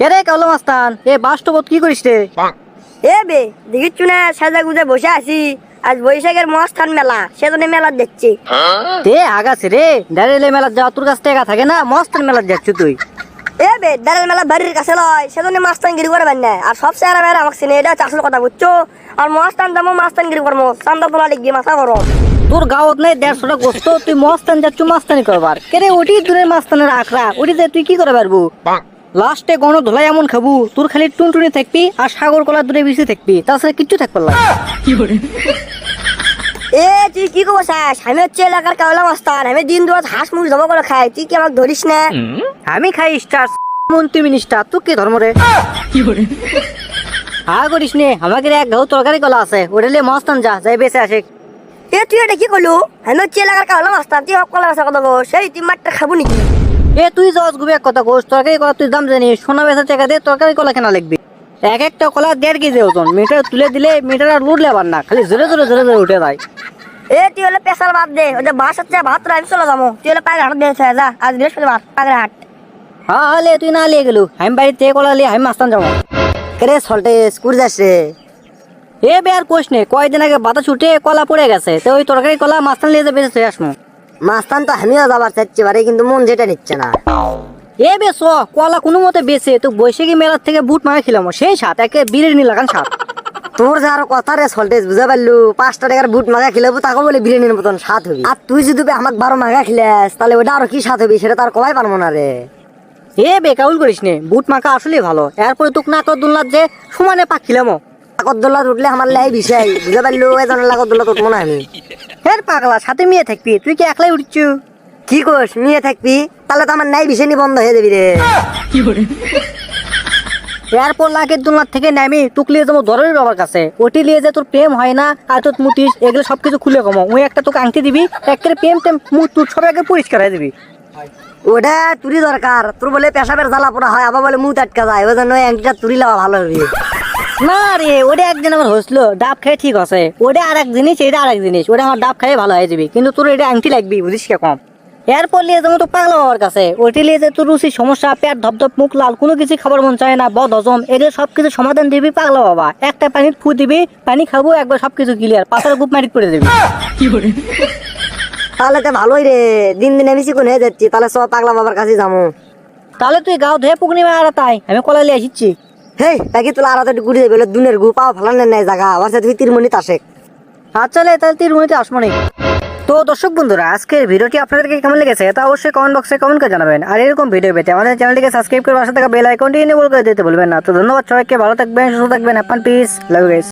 কে রে মাস্তান? এ বাস্তবত কি করিস রে? এ বে দেখিচ্ছু না সাজা গুজে বসে আছি। আজ বৈশাখের মস্থান মেলা সেজন্য মেলা দেখছি। তে আগাছে রে ডাইরেলে মেলার যাওয়া তোর কাছ টাকা থাকে না মস্তান মেলার যাচ্ছ তুই। এ বে দাঁড়াল মেলা বাড়ির কাছে লয় সেজন্য মাস্তান গিরি করবেন না। আর সব চেহারা মেয়েরা আমাকে চিনে এটা আসল কথা বুঝছ? আর মস্তান দামো মাস্তান গিরি করব। চান্দা তোলা লিখবি মাথা করো তোর নাই দেড়শোটা গোস্ত তুই মস্তান যাচ্ছ মাস্তানি করবার। ওটি দূরের মাস্তানের আখড়া ওটিতে তুই কি করে পারব? লাস্টে গণ ধোলাই এমন খাবু তোর খালি টুনটুনি থাকবি আর সাগর কলা দূরে বেশি থাকবি তাছাড়া কিচ্ছু থাকবার না। এ তুই কি করব চাস? আমি হচ্ছে এলাকার কাউলা মাস্তান আমি দিন দুয়ার হাঁস মুড়ি জমা করে খাই তুই কি আমাকে ধরিস না? আমি খাই স্টার মন্ত্রী মিনিস্টার তুই কি ধর্ম রে? হা করিস নে আমাকে এক ঘাউ তরকারি কলা আছে ওটা মস্তান যা যাই বেঁচে আসে এ তুই এটা কি করলু? আমি হচ্ছে এলাকার কাউলা মাস্তান তুই কলা কথা সেই তুই মাঠটা খাব নাকি? এ তুই জজ গুবে এক কথা কোস তরকারি কলা তুই দাম জানিস সোনা বেচা টাকা দিয়ে তরকারি কলা কেনা লাগবি এক একটা কলা দেড় কেজি ওজন মিটার তুলে দিলে মিটার আর লুট লেবার না খালি জোরে জোরে জোরে জোরে উঠে যায়। এ তুই হলে পেশাল বাদ দে ওই যে বাস হচ্ছে ভাত আমি চলে যাব। তুই হলে পাগের হাট দিয়ে যা আজ বৃহস্পতিবার পাগের হাট। হ্যাঁ হলে তুই না লিয়ে গেলু আমি বাড়িতে কলা লিয়ে আমি মাস্তান যাব। রে সল্টে স্কুল যাস রে। এ বে আর কোষ নে কয়দিন আগে বাতাস উঠে কলা পড়ে গেছে তো ওই তরকারি কলা মাস্তান লিয়ে যাবে বেঁচে আসমু মাস্তান তো আমিও যাবার চাচ্ছি বারে কিন্তু মন যেটা নিচ্ছে না। এ বে চ কলা কোনো মতে বেছে তো বৈশাখী মেলার থেকে বুট মারা খিলাম সেই সাত একে বিরিয়ানি লাগান সাত। তোর যে আরও কথা রে সল্টেজ বুঝা পারলু? পাঁচটা টাকার বুট মাগা খিলাবো তাকে বলে বিরিয়ানির মতন স্বাদ হবে। আর তুই যদি আমাকে বারো মাগা খিলাস তাহলে ওটা আরও কি স্বাদ হবে সেটা তার কমাই পারব না রে। এ বেকাউল করিস নে বুট মাখা আসলে ভালো। এরপরে তুক না কর দুনলাত যে সমানে পাক খিলাম আগরদোল্লা উঠলে আমার লাই বিষয় বুঝা পারলু এজনের উঠবো না আমি। হের পাগলা সাথে মেয়ে থাকবি তুই কি একলাই উঠছু? কি কোস থাকবি? তাহলে তো আমার নাই বিষয় বন্ধ হয়ে যাবি রে এরপর থেকে নামি তুক লিয়ে যাব দরের বাবার কাছে। ওটি লিয়ে যে তোর প্রেম হয় না আর তোর মুটিস এগুলো সবকিছু খুলে কমো ওই একটা তোকে আংটি দিবি একটা প্রেম টেম মুখ তুই সব আগে পরিষ্কার হয়ে দিবি ওটা তুরি দরকার তোর বলে পেশাবের জ্বালা পোড়া হয় আবার বলে মুখ আটকা যায়। ওই জন্য একটা তুরি লওয়া ভালো হবে না রে ওটা একদিন আমার ডাব ঠিক আছে। ওটা আর এক জিনিস এটা আর এক জিনিস ওটা আমার ডাব ভালো হয়ে যাবে কিন্তু তোর এটা আংটি লাগবি বুঝিস কে কম এরপর লিয়ে যাব তো পাগলা বাবার কাছে ওটি যে তোর রুচির সমস্যা পেট ধপধপ মুখ লাল কোনো কিছু খাবার মন চায় না বদ হজম এগুলো সব কিছু সমাধান দিবি পাগলা বাবা। একটা পানি ফু দিবি পানি খাব একবার সব কিছু ক্লিয়ার পাতার গুপ মারি করে দিবি। তাহলে তো ভালোই রে দিন দিন আমি চিকন হয়ে যাচ্ছি তাহলে সব পাগলা বাবার কাছে যাব। তাহলে তুই গাও ধুয়ে পুকুনিমা আর তাই আমি কলা লিয়ে আসিচ্ছি। হেই তাকে তোলা আর একটু ঘুরে যাবে দুনের গু পাওয়া ফেলানের নাই জায়গা আমার তুই তিরমণিতে আসে আচ্ছা লে, তাহলে তিরমণিতে আসব নি। তো দর্শক বন্ধুরা আজকের ভিডিওটি আপনাদেরকে কেমন লেগেছে তা অবশ্যই কমেন্ট বক্সে কমেন্ট করে জানাবেন। আর এরকম ভিডিও পেতে আমাদের চ্যানেলটিকে সাবস্ক্রাইব করে পাশে থাকা বেল আইকনটি এনেবল করে দিতে বলবেন না। তো ধন্যবাদ সবাইকে ভালো থাকবেন সুস্থ থাকবেন আপনার পিস লাভ গাইস